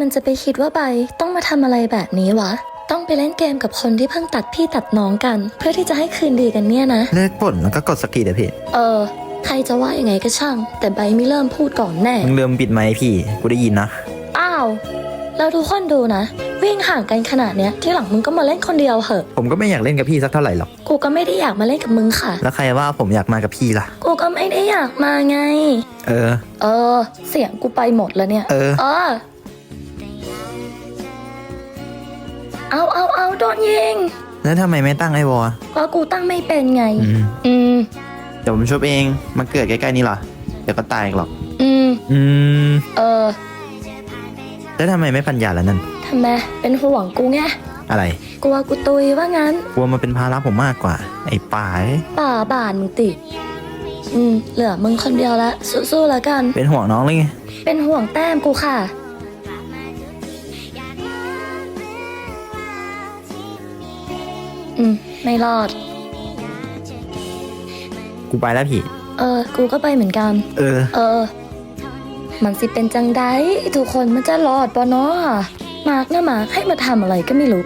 มันจะไปคิดว่าใบต้องมาทำอะไรแบบนี้วะ ต้องไปเล่นเกมกับคนที่เพิ่งตัดพี่ตัดน้องกัน เพื่อที่จะให้คืนดีกันเนี่ยนะ เลิกบ่นแล้วก็กดสกีเดี๋ยวพี่ เออ ใครจะว่ายังไงก็ช่าง แต่ใบไม่เริ่มพูดก่อนแน่ มึงเริ่มปิดไมค์พี่ กูได้ยินนะ อ้าวแล้วทุกคนดูนะ วิ่งห่างกันขนาดเนี้ยที่หลังมึงก็มาเล่นคนเดียวเหอะ ผมก็ไม่อยากเล่นกับพี่สักเท่าไหร่หรอก กูก็ไม่ได้อยากมาเล่นกับมึงค่ะ แล้วใครว่าผมอยากมากับพี่ล่ะ กูก็ไม่ได้อยากมาไง เออ เออ เสียงกูไปหมดแล้วเนี่ย เออ เออ เอาเอาเอาโดนยิงแล้วทำไมไม่ตั้งไอ้วอเพราะกูตั้งไม่เป็นไง อืมอืม เดี๋ยวผมชุบเองมันเกิดใกล้ๆนี่เหรอ เดี๋ยวก็ตายอีกหรอก อืม อืม เออแล้วทำไมไม่ปัญญาละนั่น ทำไมเป็นห่วงกูไงอะไร กลัวกูตุยว่างั้น กลัวมันเป็นภาระผมมากกว่า ไอ้ป่าเอ้ยป่าบานมึงติ อืม เหลือมึงคนเดียวละสู้ๆแล้วกัน เป็นห่วงน้องเลยไง เป็นห่วงแต้มกูค่ะ อืม ไม่รอด กูไปแล้วพี่ เออ กูก็ไปเหมือนกัน เออ เออ มันสิเป็นจังไดทุกคนมันจะรอดปะเนาะมากนะมากให้มาทำอะไรก็ไม่รู้